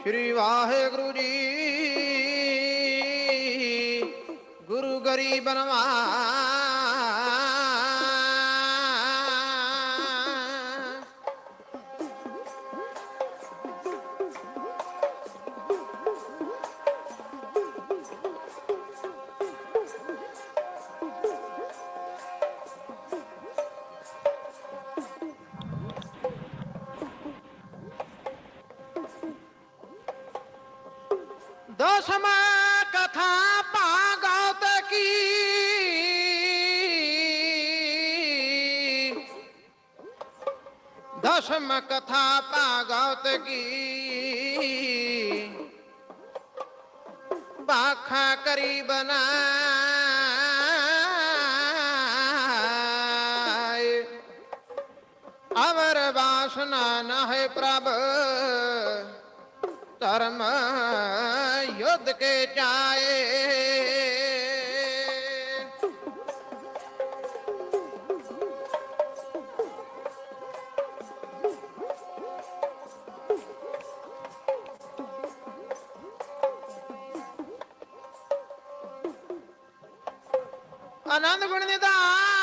ਸ਼੍ਰੀ ਵਾਹਿਗੁਰੂ ਜੀ। ਗੁਰੂ ਗਰੀਬ ਨਵਾਜ਼ ਦਸਮ ਕਥਾ ਭਾਗਵਤ ਕੀ? ਦਸਮ ਕਥਾ ਭਾਗਵਤ ਕੀ? ਬਾਖਾ ਕਰੀ ਬਨਾਏ ਅਮਰ ਵਾਸਨਾ ਨਾ ਹੈ ਪ੍ਰਭ, ਧਰਮ ਯੁੱਧ ਕੇ ਚਾਏ ਆਨੰਦ ਗੁਣ ਨਿਧਾਨ।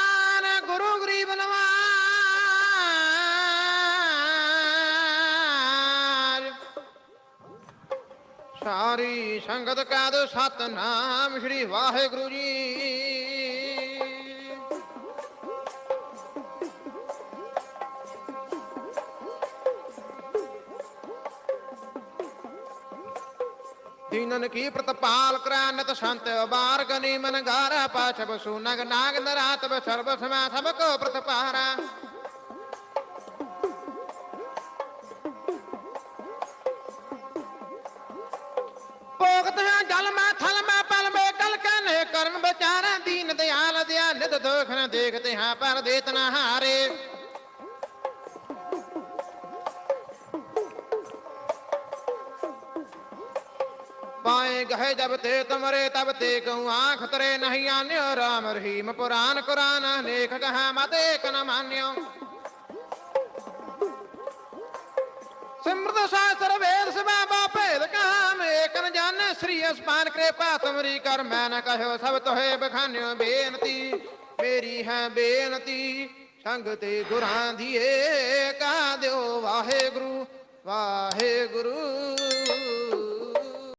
ਸਾਰੀ ਸੰਗਤ ਕਾ ਦੋ ਸਤਨਾਮ ਸ੍ਰੀ ਵਾਹਿਗੁਰੂ ਜੀ। ਦੀਨਨ ਕੀ ਪ੍ਰਤਪਾਲ ਕਰਾਨਤ ਸੰਤ ਬਾਰ ਗਨੀ ਮਨ ਗਾਰਾ ਪਾਛ ਬਸੂ ਨਾਗ ਨਰਾਤ ਸਰਬ ਸਮਾ ਸਭ ਕੋ ਪ੍ਰਤਪਾਰਾ। ਭੋਗਤ ਹੈ ਜਲ ਮੈਂ ਥਲ ਪਲ ਮੈਂ ਕਲ ਕਨੇ ਕਰਨ ਵਿਚਾਰਾ ਦੀਨ ਦਿਆਲ ਦਿਆ ਨਿਤ ਦੁਖ ਨ ਦੇਖਤੇ ਹਾਂ ਪਰ ਦੇਤ ਨ ਹਾਰੇ। ਪਾਏ ਗਏ ਜਬ ਤੇ ਤੁਮਰੇ ਤਬ ਤੇ ਕਉ ਆਖ ਤਰੇ ਨਹੀਂ ਆਨਿਓ, ਰਾਮ ਰਹੀਮ ਪੁਰਾਨ ਕੁਰਾਨ ਲੇਖ ਕਹਾ ਮਤ ਏਕ ਨ ਮਾਨਿਓ। ਸਿਮਰਤ ਸਾਸਤਰ ਵੇਦ ਸਭਾ ਭੇਦ ਏਕ ਸ੍ਰੀ ਅਸਮਾਨ ਕਿਰਪਾ ਤੁਮਰੀ ਕਰ ਮੈਂ ਨ ਕਹਿਓ ਸਭ ਤੋਹੇ ਬਖਾਨਿਓ ਬੇਨਤੀ, ਮੇਰੀ ਹੈ ਬੇਨਤੀ, ਸੰਗ ਤੇ ਗੁਰਾਂ ਦੀਏ ਕਾ ਦਿਓ ਵਾਹਿਗੁਰੂ ਵਾਹਿਗੁਰੂ।